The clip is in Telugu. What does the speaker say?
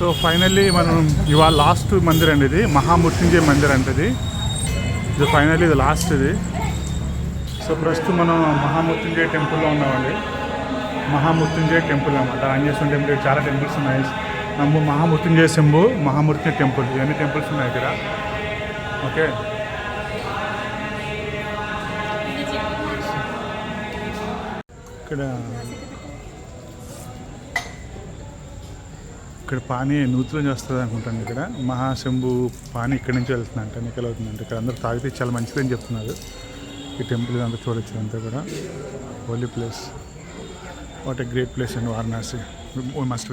సో ఫైనల్లీ మనం ఇవాళ లాస్ట్ మందిర్ అండి ఇది. మహామృత్యుంజయ మందిర్ అంటది ఇది. ఫైనల్లీ ఇది లాస్ట్ ఇది. సో ప్రస్తుతం మనం మహామృత్యుంజయ టెంపుల్లో ఉన్నామండి. మహామృత్యుంజయ టెంపుల్ అనమాట ఆంజనేయ టెంపుల్ చాలా టెంపుల్స్ ఉన్నాయి. నమ్ము మహామృత్యుంజయ శంభు మహామృత్యుంజయ టెంపుల్. ఇవన్నీ టెంపుల్స్ ఉన్నాయి ఇక్కడ. ఓకే. ఇక్కడ ఇక్కడ పానీ నూతిలోంచి వస్తుంది అనుకుంటాను ఇక్కడ. మహాశంభు పానీ ఇక్కడి నుంచి వెళ్తుందంట నికల్ అవుతుందంటే ఇక్కడ అందరూ తాగితే చాలా మంచిదని చెప్తున్నారు. ఈ టెంపుల్ అంతా చూడొచ్చు అంతా కూడా. Holy place what a great place and Varanasi must